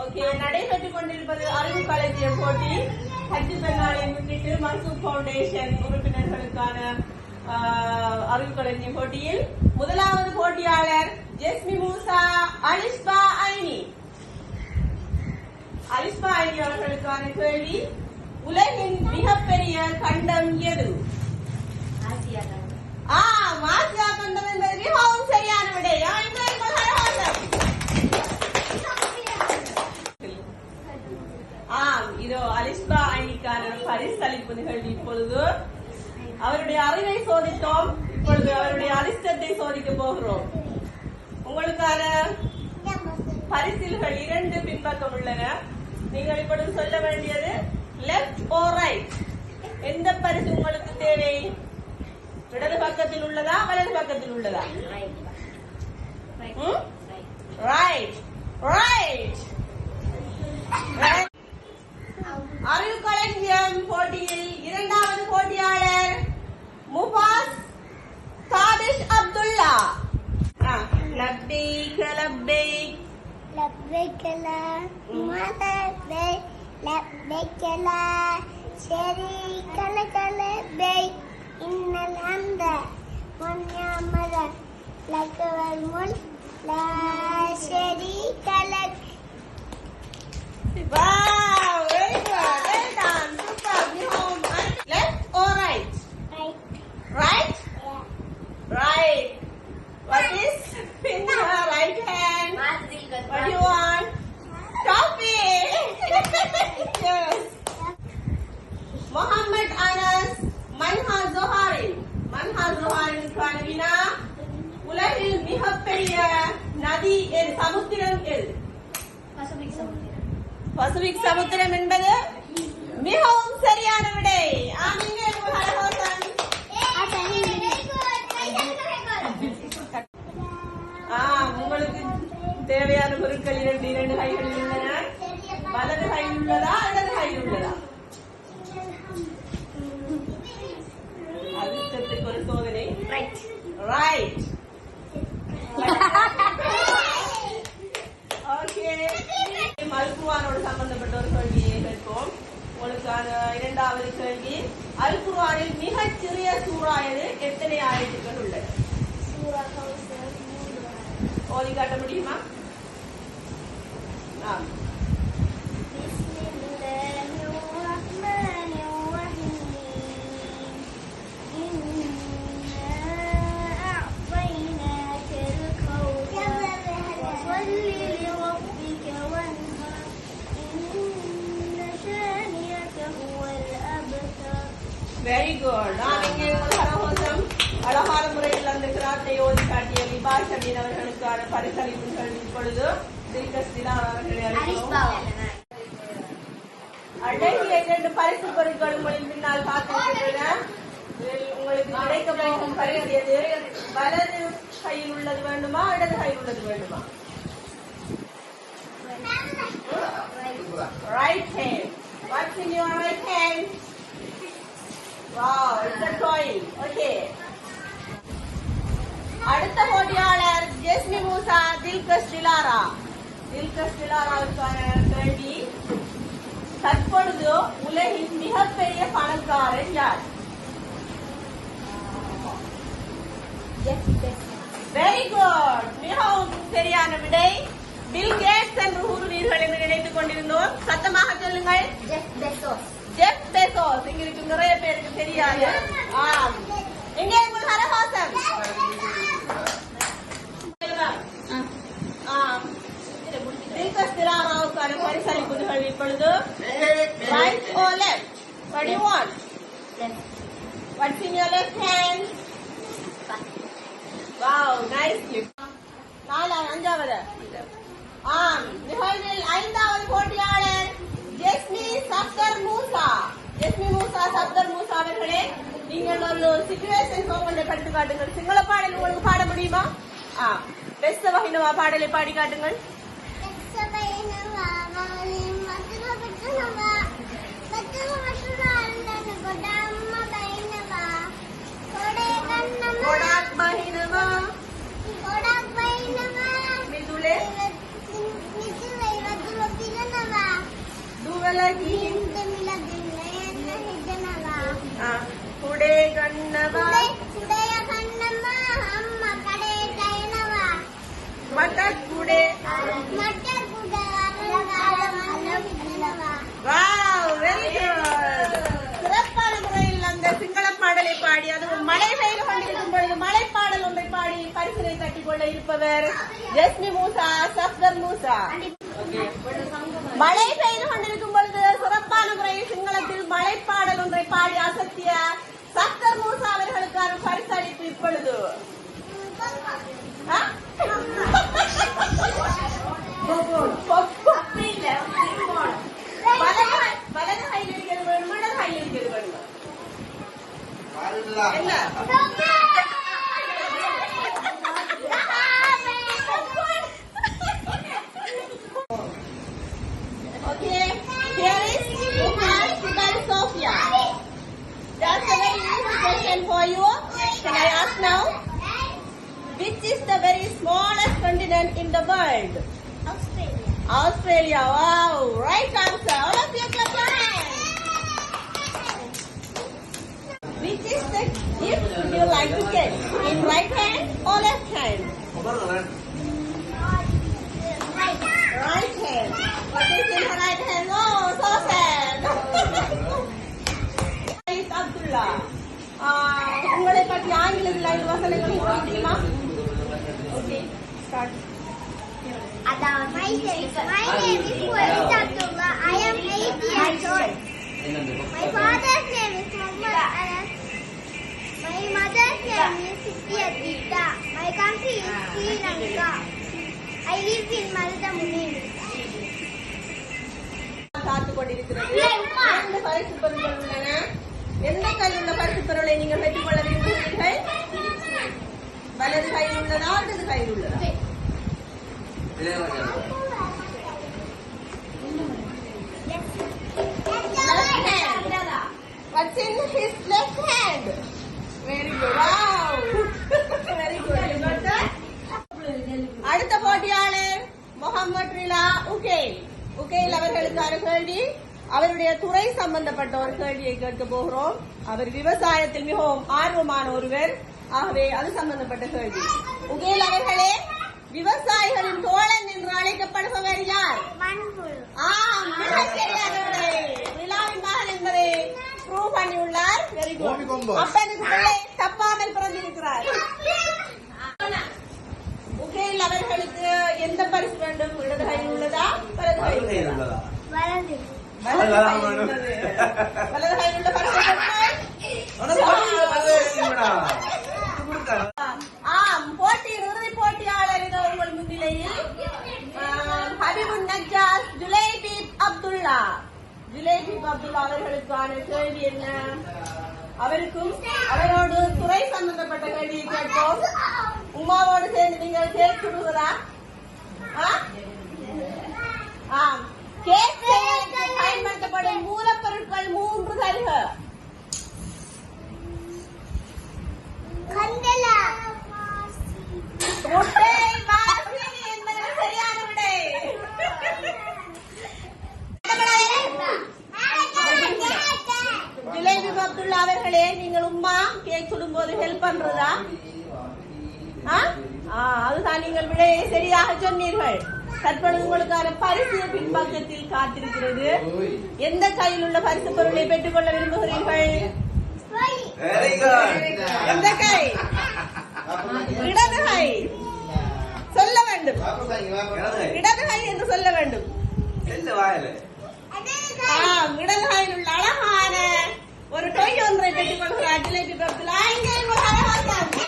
Okay நடைபெற்றுக் கொண்டிருப்பது அறிவு களஞ்சிய போட்டி. ஹஜ்ஜி பெருநாளை முன்னிட்டு மன்சூர் பவுண்டேஷன் உறுப்பினர்களுக்கான ஆஹ், அறிவு களஞ்சிய போட்டியில் முதலாவது போட்டியாளர் ஜெஸ்மி மூசா அலிஸ்பா ஐனி. அலிஸ்பா ஐனி அவர்களுக்கான கேள்வி உலகின் மிகப்பெரிய கண்டம் எது? அவர்கள் இப்பொழுது அவருடைய அறிவை சோதித்தோம். இப்பொழுது அவருடைய அதிர்ஷ்டத்தை சோதிக்க போகிறோம். உங்களுக்கான பரிசில்கள் இரண்டு பின்பக்கம் உள்ளன. நீங்கள் இப்பொழுது சொல்ல வேண்டியது லெப்ட் ஓ ரைட் எந்த பரிசு உங்களுக்கு தேவை? இடது பக்கத்தில் உள்ளதா வலது பக்கத்தில் உள்ளதா? Right right Are you collecting lap வைக்கல மலர் வை லப் வைக்கல சரி கல கல வை இன்னல் அந்த பொன்யாமரன் லக்குவல் முல் லாஷே நதி எது சமுத்திரம் எது பசுபிக் சமுத்திரம். என்பது மிகவும் சரியான விடை. உங்களுக்கு தேவையான பொருட்கள் இரண்டு இரண்டு கைகளில் உள்ளன வலது கையில் உள்ளதா இடது கையில் உள்ளதா? அதிர்ஷ்டத்துக்கு ஒரு சோதனை. Right right Very good. Now, we will have கிராத்தை ஓதி காட்டிய அமீன் அவர்களுக்கான பரிசளிப்புகள் இப்பொழுது. அழகிய இரண்டு பரிசு பொருட்கள் உங்களின் பின்னால் காத்திருக்கின்றன. இதில் உங்களுக்கு கிடைக்க போகும் பரிசு எது? வலது கையில் உள்ளது வேண்டுமா இடது கையில் உள்ளது வேண்டுமா? Right hand. What's in your right hand? Wow it's a toy okay. அடுத்த போட்டியாளர் ஜெஸ்மி மூசா தில்கஸ் டிலாரா தில்கஸ் டிலாராவுக்கான கேள்வி தற்பொழுது உலகின் மிகப்பெரிய பணக்காரன் யார் வெரி குட் மிகவும் சரியான விடை பில் கேட்ஸ் என்று கூறுவீர்கள் என்று நினைத்துக் கொண்டிருந்தோம் சத்தமாக சொல்லுங்கள் ஜெஃப் பெசோஸ் ஜெஃப் பெசோஸ் இங்க இருக்கு நிறைய பேருக்கு தெரியாது ஆம். எங்கே உங்கள் ஹரஹாசன் ஆம். தில்கஸ் திலாராவுக்கான பரிசளிப்புகள் இப்பொழுது right oh left what do you want left what's in your left hand wow nice gift நாலு அஞ்சாவது ஆம் நிகழ்வில் ஐந்தாவது போட்டியாளர் ஜெஸ்மி சப்தர் மூசா ஜெஸ்மி மூசா சப்தர் மூசா அவர்களே நீங்கள் ஒரு சிச்சுவேஷன் சாங் ஒன்றை படித்து காட்டுங்கள் சிங்கள பாடல் உங்களுக்கு பாட முடியுமா ஆ பெஸ்ட் வகைனவா பாடலை பாடி காட்டுங்கள் ගොඩක් බහිනවා ගොඩක් බහිනවා මිදුලේ මිදුලේ වතුර පිරනවා දුවල ගිහින් දෙමිලා දෙන්න හිටනවා ආ උඩේ ගන්නවා උඩේ ගන්නවා අම්මා කඩේට එනවා මට උඩේ මට இருப்பவர் ஜஸ்மி மூசா சஃப்தர் மூசா. மழை பெய்து கொண்டிருக்கும் பொழுது சிறப்பான முறையில் சிங்களத்தில் மழை பாடல் ஒன்றை பாடி அசத்திய சஃப்தர் மூசா அவர்களுக்கான பரிசளிப்பு இப்பொழுது. ஆ? Question for you. Can I ask now? Which is the very smallest continent in the world? Australia. Australia. Wow, right answer. All of you clap your hands. Which is the gift you like to get? In right hand or left hand? My name is Walid சம்பந்தப்பட்ட ஒரு கேள்வியை கேட்க போகிறோம். அவர் விவசாயத்தில் மிகவும் ஆர்வமான ஒருவர். ஆகவே அது சம்பந்தப்பட்ட கேள்வி. உகேல் அவர்களே விவசாயிகளின் தோழன் என்று அழைக்கப்படுபவர் யார். ஆம் மிகச் சரியான விடை. விழாவின் மகன் என்பதை ப்ரூவ் பண்ணியுள்ளார். வெரி கோபி குட் கொம்பு. அப்பனுக்கு பிள்ளை தப்பாமல் பிறந்திருக்கிறார். உகேல் அவர்களுக்கு எந்த பரிசு வேண்டும்? இடது கையில் உள்ளதா? வலது கையில் உள்ளதா? இறுதி போட்டியாளர் உங்கள் முன்னிலையில் ஹபிபுன் நஜாஸ் ஜுலைபி அப்துல்லா ஜுலைபி அப்துல்லா அவர்களுக்கான கேள்வி என்ன அவருக்கும் அவரோடு துறை சம்பந்தப்பட்ட கேள்வியை கேட்போம் உமாவோடு சேர்ந்து நீங்கள் சுடுவதா ஆ? ஆம் அப்துல்லா அவர்களே நீங்கள் உம்மா? கேக் சுடும்போது ஹெல்ப் பண்றதா? அதுதான் நீங்கள் விடையை சரியாக சொன்னீர்கள். தற்பொழுது உங்களுக்கான பரிசு பின்பக்கத்தில் காத்திருக்கிறது. எந்த கையில் உள்ள பரிசு பொருளை பெற்றுக்கொள்ள விரும்புகிறீர்கள்? எந்த கை? இடது கை. சொல்ல வேண்டும். இடது கை. என்று சொல்ல வேண்டும். ஆ, ஒரு டொய் ஒன்று கட்டி கொள்கிற அடிலேபி பப்துல் ஆங்கே